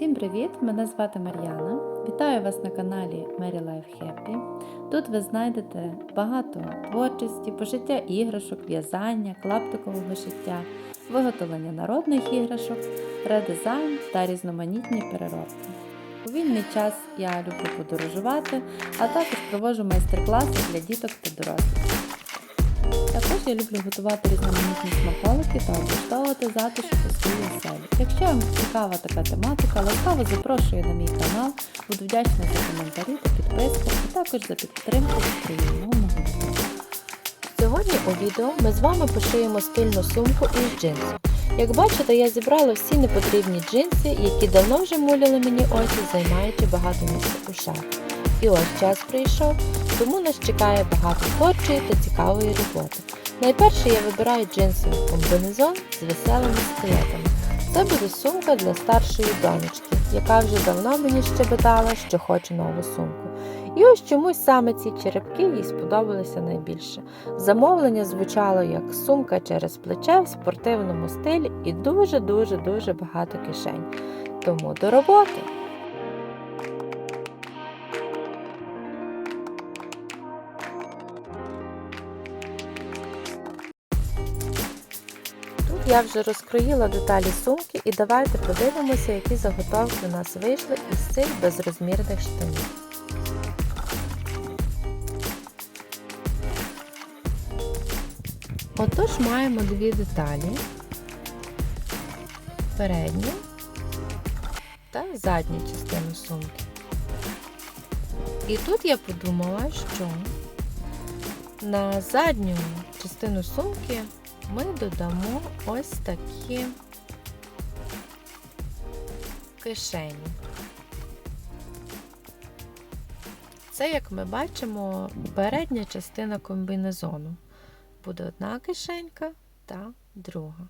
Всім привіт! Мене звати Мар'яна. Вітаю вас на каналі Mary Life Happy. Тут ви знайдете багато творчості, пошиття іграшок, в'язання, клаптикового шиття, виготовлення народних іграшок, редизайн та різноманітні переробки. У вільний час я люблю подорожувати, а також проводжу майстер-класи для діток та дорослих. Я люблю готувати різноманітні смаколики та облаштовувати затишок у своїй оселі. Якщо вам цікава така тематика, ласкаво запрошую на мій канал, буду вдячна за коментарі та підписку, а також за підтримку україномовного відео. Сьогодні у відео ми з вами пошиємо стильну сумку із джинсу. Як бачите, я зібрала всі непотрібні джинси, які давно вже муляли мені очі, займаючи багато місця у шафі. І ось час прийшов, тому нас чекає багато творчої та цікавої роботи. Найперше я вибираю джинсовий комбінезон з веселими скелетами. Це буде сумка для старшої донечки, яка вже давно мені щебетала, що хоче нову сумку. І ось чомусь саме ці черепки їй сподобалися найбільше. Замовлення звучало як сумка через плече в спортивному стилі і дуже-дуже дуже багато кишень. Тому до роботи! Я вже розкроїла деталі сумки і давайте подивимося, які заготовки у нас вийшли із цих безрозмірних штанів. Отож маємо дві деталі. Передню та задню частину сумки. І тут я подумала, що на задню частину сумки ми додамо ось такі кишені. Це, як ми бачимо, передня частина комбінезону. Буде одна кишенька та друга.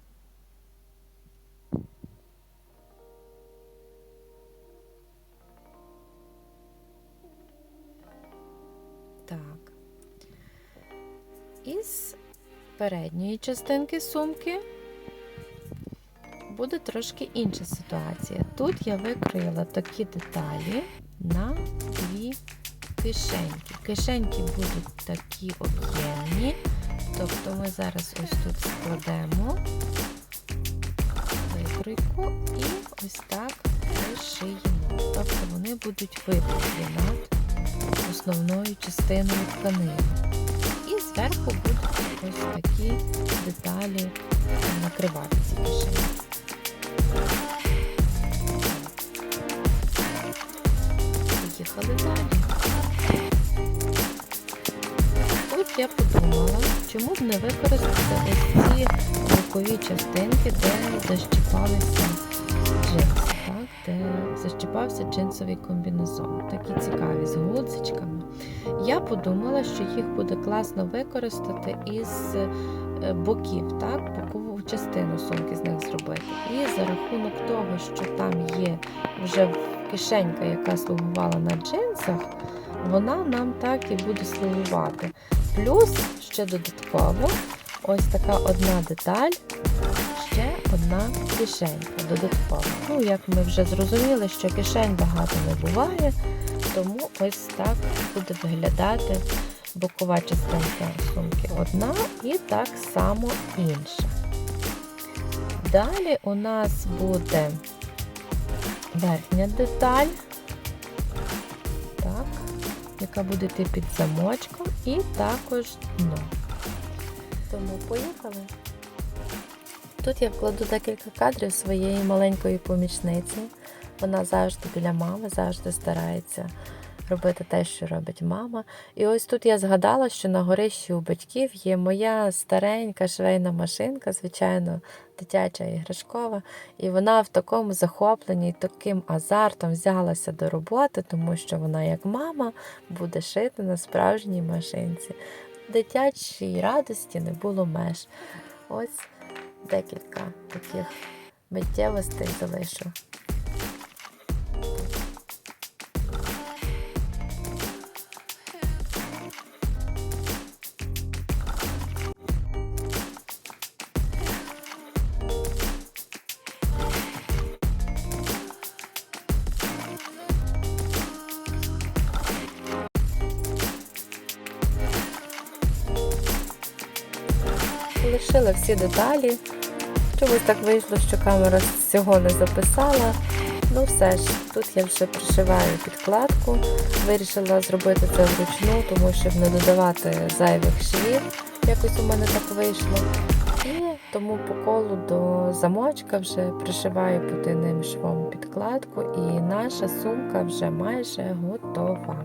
Так. Із передньої частинки сумки буде трошки інша ситуація. Тут я викроїла такі деталі на дві кишеньки. Кишеньки будуть такі об'ємні. Тобто ми зараз ось тут складемо викройку і ось так пришиємо. Тобто вони будуть випуклі над основною частиною тканини. Зверху будуть ось такі деталі накривати ці кишені. Поїхали далі. Тут я подумала, чому б не використати ось ці бокові частинки, де защіпалися джинси, так? де защіпався джинсовий комбінезон. Такі цікаві з гудзичками. Я подумала, що їх буде класно використати із е, боків, так? бокову частину сумки з них зробити. І за рахунок того, що там є вже кишенька, яка слугувала на джинсах, вона нам так і буде слугувати. Плюс ще додатково ось така одна деталь, ще одна кишенька додаткова. Ну, як ми вже зрозуміли, що кишень багато не буває, тому ось так буде виглядати бокова частинка сумки одна і так само інша. Далі у нас буде верхня деталь. Так яка буде йти під замочком, і також дно. Тому поїхали. Тут я вкладу декілька кадрів своєї маленької помічниці. Вона завжди біля мами, завжди старається робити те, що робить мама. І ось тут я згадала, що на горищі у батьків є моя старенька швейна машинка, звичайно, дитяча іграшкова. І вона в такому захопленні, таким азартом взялася до роботи, тому що вона, як мама, буде шити на справжній машинці. Дитячій радості не було меж. Ось декілька таких миттєвостей залишу. Пришила всі деталі. Чомусь так вийшло, що камера цього не записала. Ну все ж, тут я вже пришиваю підкладку. Вирішила зробити це вручну, тому щоб не додавати зайвих швів. Якось у мене так вийшло. І тому по колу до замочка вже пришиваю потайним швом підкладку, і наша сумка вже майже готова.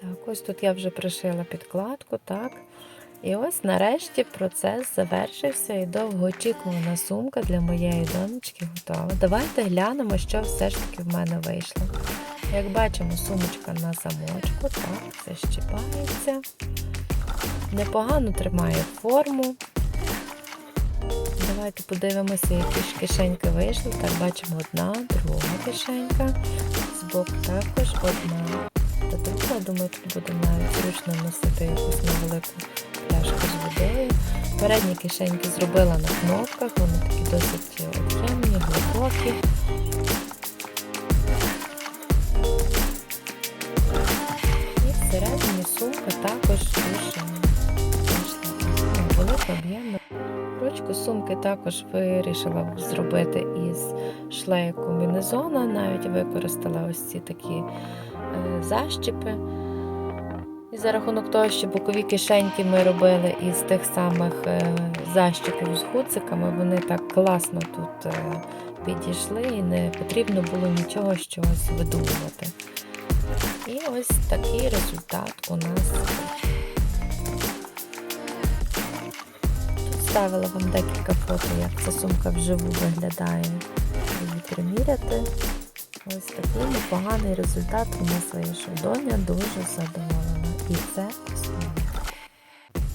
Так, ось тут я вже пришила підкладку, так. І ось нарешті процес завершився і довгоочікувана сумка для моєї донечки готова. Давайте глянемо, що все ж таки в мене вийшло. Як бачимо, сумочка на замочку, так, це щіпається. Непогано тримає форму. Давайте подивимося, які ж кишеньки вийшли. Так, бачимо одна, друга кишенька. Збоку також одна та друга. Думаю, тут буде навіть зручно носити якусь невелику пляшку з водою. Передні кишеньки зробила на кнопках, вони такі досить об'ємні, глибокі. І всередині сумка також дуже велика, об'ємна. Ручку сумки також вирішила зробити із шлею комбінезона, навіть використала ось ці такі е, защіпи. І за рахунок того, що бокові кишеньки ми робили із тих самих е, защіпів з гудзиками, вони так класно тут е, підійшли і не потрібно було нічого щось видумувати. І ось такий результат у нас. Ставила вам декілька фото, як ця сумка вживу виглядає. Приміряти. Ось такий непоганий результат у нас вийшов. Доня дуже задоволена. І це основне.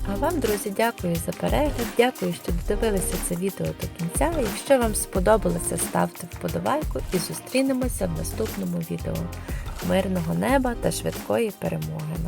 А вам, друзі, дякую за перегляд. Дякую, що додивилися це відео до кінця. Якщо вам сподобалося, ставте вподобайку і зустрінемося в наступному відео. Мирного неба та швидкої перемоги!